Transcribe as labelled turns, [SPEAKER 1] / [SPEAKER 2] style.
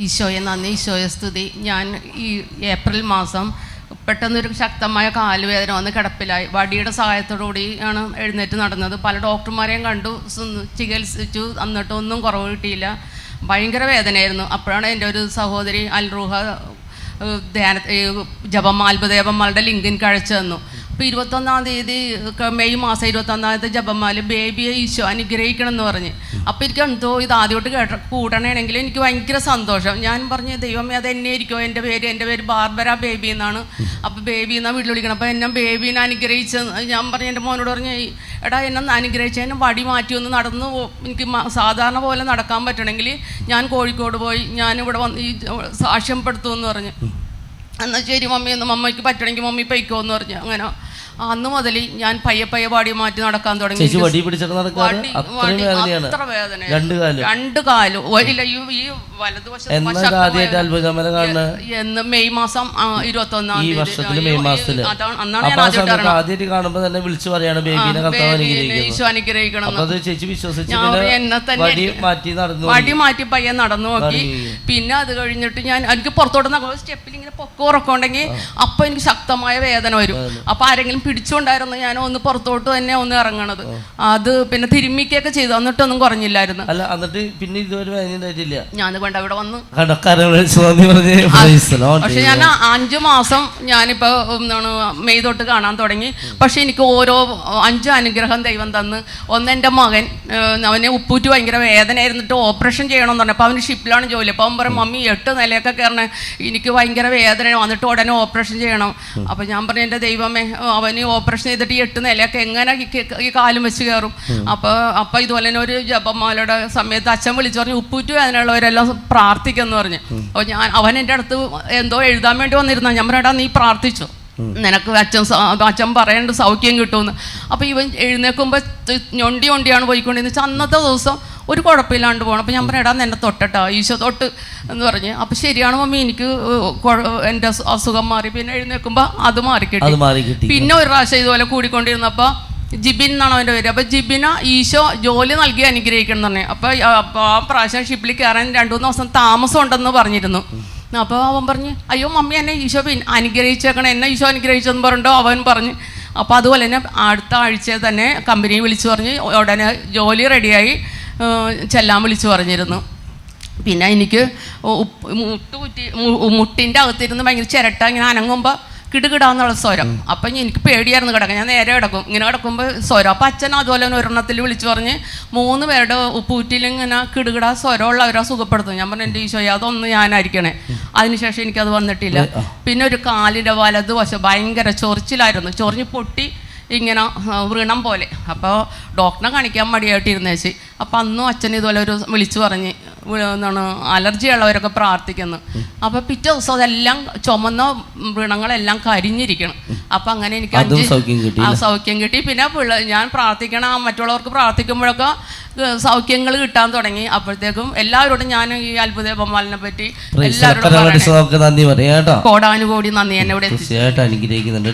[SPEAKER 1] ഈശോയെ നന്ദി. ഈശോയെ സ്തുതി. ഞാൻ ഈ ഏപ്രിൽ മാസം പെട്ടെന്നൊരു ശക്തമായ കാലുവേദന വന്ന് കിടപ്പിലായി. വടിയുടെ സഹായത്തോടുകൂടി ആണ് എഴുന്നേറ്റ് നടന്നത്. പല ഡോക്ടർമാരെയും കണ്ടു ചികിത്സിച്ചു. എന്നിട്ടൊന്നും കുറവ് കിട്ടിയില്ല. ഭയങ്കര വേദനയായിരുന്നു. അപ്പോഴാണ് എന്റെ ഒരു സഹോദരി അൽറൂഹ ധ്യാന ജപം ജപമാൽപദേവന്മാരുടെ ലിങ്കിൻ കഴിച്ചു തന്നു. അപ്പോൾ ഇരുപത്തൊന്നാം തീയതി മെയ് മാസം ഇരുപത്തൊന്നാം തീയതി ജപമാൽ ബേബിയെ ഈശോ അനുഗ്രഹിക്കണം എന്ന് പറഞ്ഞ്. അപ്പോൾ എനിക്ക് എന്തോ ഇത് ആദ്യമായിട്ട് കേട്ട കൂടണമെങ്കിൽ എനിക്ക് ഭയങ്കര സന്തോഷം. ഞാൻ പറഞ്ഞു ദൈവമേ അത് എന്നെ ഇരിക്കുമോ എന്റെ പേര് എന്റെ പേര് ബാർബര ബേബി എന്നാണ്. അപ്പോൾ ബേബി എന്നാണ് വീട്ടിൽ വിളിക്കണം. അപ്പോൾ എന്നെ ബേബീനെ അനുഗ്രഹിച്ച് ഞാൻ പറഞ്ഞു എന്റെ മോനോട് പറഞ്ഞു "ഈ എടാ എന്നെ അനുഗ്രഹിച്ച് എന്നെ വടി മാറ്റി ഒന്ന് നടന്ന് എനിക്ക് സാധാരണ പോലെ നടക്കാൻ പറ്റണമെങ്കിൽ ഞാൻ കോഴിക്കോട് പോയി ഞാൻ ഇവിടെ വന്ന് ഈ സാക്ഷ്യപ്പെടുത്തുമെന്ന് പറഞ്ഞു. എന്നാൽ ശരി മമ്മി ഒന്ന് മമ്മയ്ക്ക് പറ്റണമെങ്കിൽ മമ്മി പൊയ്ക്കോ എന്ന് പറഞ്ഞു. അങ്ങനെ അന്ന് മുതൽ ഞാൻ പയ്യെ പയ്യെ പാടി മാറ്റി നടക്കാൻ തുടങ്ങി.
[SPEAKER 2] വടി പിടിച്ചിട്ട്
[SPEAKER 1] അത്ര വേദന
[SPEAKER 2] രണ്ട് കാലും.
[SPEAKER 1] രണ്ട് കാലും. ഈ വലതുവശത്ത് എന്ന് മെയ് മാസം ഇരുപത്തി ഒന്നാം
[SPEAKER 2] ഈ വർഷത്തിൽ മെയ് ആ
[SPEAKER 1] ആദ്യമായിട്ട്
[SPEAKER 2] സമയത്ത്
[SPEAKER 1] അറിയണം
[SPEAKER 2] ആദ്യമായിട്ട് കാണുമ്പോ തന്നെ വിളിച്ചു പറയാണ് ബേബീനെ
[SPEAKER 1] അനുഗ്രഹിക്കണം.
[SPEAKER 2] ചേച്ചി വിശ്വസിച്ച് പിന്നെ
[SPEAKER 1] എന്നെ തന്നെ
[SPEAKER 2] വടി മാറ്റി നടന്നു
[SPEAKER 1] വടി മാറ്റി പയ്യെ നടന്നു നോക്കി. പിന്നെ അത് കഴിഞ്ഞിട്ട് ഞാൻ എനിക്ക് പുറത്തോട്ട് സ്റ്റെപ്പിൽ ഇങ്ങനെ പൊക്കം ഉറക്കമുണ്ടെങ്കിൽ അപ്പൊ എനിക്ക് ശക്തമായ വേദന വരും. അപ്പൊ ആരെങ്കിലും പിടിച്ചുകൊണ്ടായിരുന്നു ഞാൻ ഒന്ന് പുറത്തോട്ട് തന്നെ ഒന്ന് ഇറങ്ങണത്. അത് പിന്നെ തിരുമ്മിക്കൊക്കെ ചെയ്തു. എന്നിട്ടൊന്നും കുറഞ്ഞില്ലായിരുന്നു.
[SPEAKER 2] അല്ല എന്നിട്ട് പിന്നെ ഇതുവരെ
[SPEAKER 1] ഞാൻ കൊണ്ട് അവിടെ വന്ന്. പക്ഷെ ഞാൻ അഞ്ചു മാസം ഞാനിപ്പോ എന്താണ് മെയ് തൊട്ട് കാണാൻ തുടങ്ങി. പക്ഷെ എനിക്ക് ഓരോ അഞ്ച് അനുഗ്രഹം ദൈവം തന്ന്. ഒന്ന് എന്റെ മകൻ അവനെ ഉപ്പൂറ്റ് ഭയങ്കര വേദന ആയിരുന്നിട്ട് ഓപ്പറേഷൻ ചെയ്യണമെന്ന് പറഞ്ഞു. അപ്പോൾ അവന് ഷിപ്പിലാണ് ജോലി. അപ്പോൾ അവൻ പറയും മമ്മി എട്ട് നിലയൊക്കെ കയറണേ. എനിക്ക് ഭയങ്കര വേദന വന്നിട്ട് ഉടനെ ഓപ്പറേഷൻ ചെയ്യണം. അപ്പോൾ ഞാൻ പറഞ്ഞു എന്റെ ദൈവമേ അവന് ഓപ്പറേഷൻ ചെയ്തിട്ട് ഈ എട്ട് നിലയൊക്കെ എങ്ങനെ ഈ കാലും വെച്ച് കയറും അപ്പോൾ അപ്പോൾ ഇതുപോലെ തന്നെ ഒരു ജപമാലയുടെ സമയത്ത് അച്ഛൻ വിളിച്ചു പറഞ്ഞു ഉപ്പൂറ്റു അതിനുള്ളവരെല്ലാം പ്രാർത്ഥിക്കെന്ന് പറഞ്ഞു. അപ്പോൾ ഞാൻ അവൻ എന്റെ അടുത്ത് എന്തോ എഴുതാൻ വേണ്ടി വന്നിരുന്ന. ഞാൻ പറഞ്ഞാ നീ പ്രാർത്ഥിച്ചു. നിനക്ക് അച്ഛൻ അച്ഛൻ പറയേണ്ട സൗഖ്യം കിട്ടുമെന്ന്. അപ്പോൾ ഇവൻ എഴുന്നേൽക്കുമ്പോൾ ഞൊണ്ടി ഞൊണ്ടിയാണ് പോയിക്കൊണ്ടിരുന്നത്. അന്നത്തെ ദിവസം ഒരു കുഴപ്പമില്ലാണ്ട് പോകണം. അപ്പോൾ ഞാൻ പറയാം എന്നെ തൊട്ടട്ടോ. ഈശോ തൊട്ട് എന്ന് പറഞ്ഞ്. അപ്പോൾ ശരിയാണ് മമ്മി എനിക്ക് എന്റെ അസു- അസുഖം മാറി. പിന്നെ എഴുന്നേൽക്കുമ്പോൾ അത് മാറി കിട്ടി.
[SPEAKER 2] അത് മാറി കിട്ടി.
[SPEAKER 1] പിന്നെ ഒരു പ്രാവശ്യം ഇതുപോലെ കൂടിക്കൊണ്ടിരുന്നപ്പോൾ ജിബിൻ എന്നാണ് അവന്റെ പേര്. അപ്പോൾ ജിബിന ഈശോ ജോലി നൽകി അനുഗ്രഹിക്കണം എന്ന് പറഞ്ഞു. അപ്പോൾ അപ്പോൾ ആ പ്രാവശ്യം ഷിപ്പിൽ കയറാൻ രണ്ടു മൂന്ന് ദിവസം താമസം ഉണ്ടെന്ന് പറഞ്ഞിരുന്നു. അപ്പോൾ അവൻ പറഞ്ഞ് അയ്യോ മമ്മി എന്നെ ഈശോ പിന്നെ അനുഗ്രഹിച്ചേക്കണം. എന്നെ ഈശോ അനുഗ്രഹിച്ചെന്ന് പറഞ്ഞിട്ടോ? അവൻ പറഞ്ഞ്. അപ്പോൾ അതുപോലെ തന്നെ അടുത്ത ആഴ്ച തന്നെ കമ്പനി വിളിച്ചു പറഞ്ഞ് ഉടനെ ജോലി റെഡിയായി ചെല്ലാൻ വിളിച്ചു പറഞ്ഞിരുന്നു. പിന്നെ എനിക്ക് മുട്ട് കുറ്റി മുട്ടിന്റെ അകത്തിരുന്ന് ഭയങ്കര ചിരട്ട ഇങ്ങനെ അനങ്ങുമ്പോൾ കിടുകിടാന്നുള്ള സ്വരം. അപ്പം എനിക്ക് പേടിയായിരുന്നു കിടക്കാൻ. ഞാൻ നേരെ കിടക്കും. ഇങ്ങനെ കിടക്കുമ്പോൾ സ്വരം. അപ്പം അച്ഛൻ അതുപോലെ തന്നെ ഒരെണ്ണത്തിൽ വിളിച്ചു പറഞ്ഞ് മൂന്ന് പേരുടെ ഉപ്പൂറ്റിൽ ഇങ്ങനെ കിടുകിടാ സ്വരമുള്ളവരെ സുഖപ്പെടുത്തും. ഞാൻ പറഞ്ഞു എന്റെ ഈശോയെ അതൊന്ന് ഞാനായിരിക്കണേ. അതിനുശേഷം എനിക്കത് വന്നിട്ടില്ല. പിന്നെ ഒരു കാലിന്റെ വലത് വശം ഭയങ്കര ചൊറിച്ചിലായിരുന്നു. ചൊറിഞ്ഞ് പൊട്ടി ഇങ്ങനെ വൃണം പോലെ. അപ്പോൾ ഡോക്ടറെ കാണിക്കാൻ മടിയായിട്ടിരുന്നേച്ച്. അപ്പോൾ അന്നും അച്ഛൻ ഇതുപോലെ ഒരു വിളിച്ചു പറഞ്ഞ് എന്താണ് അലർജി ഉള്ളവരൊക്കെ പ്രാർത്ഥിക്കുന്നു. അപ്പോൾ പിറ്റേ ദിവസം അതെല്ലാം ചുമന്ന വ്രണങ്ങളെല്ലാം കരിഞ്ഞിരിക്കണം. അപ്പം അങ്ങനെ എനിക്ക്
[SPEAKER 2] അതും
[SPEAKER 1] അഞ്ച്
[SPEAKER 2] സൗഖ്യം കിട്ടി
[SPEAKER 1] ആ സൗഖ്യം കിട്ടി. പിന്നെ പിള്ള ഞാൻ പ്രാർത്ഥിക്കണം മറ്റുള്ളവർക്ക് പ്രാർത്ഥിക്കുമ്പോഴൊക്കെ സൗഖ്യങ്ങൾ കിട്ടാൻ തുടങ്ങി. അപ്പോഴത്തേക്കും എല്ലാവരോടും ഞാൻ ഈ അത്ഭുത ബൊമ്മാലിനെ പറ്റി. എല്ലാവരോടും കോടാനുകോടി നന്ദി എന്നെ ഇവിടെ
[SPEAKER 2] അനുഗ്രഹിക്കുന്നുണ്ട്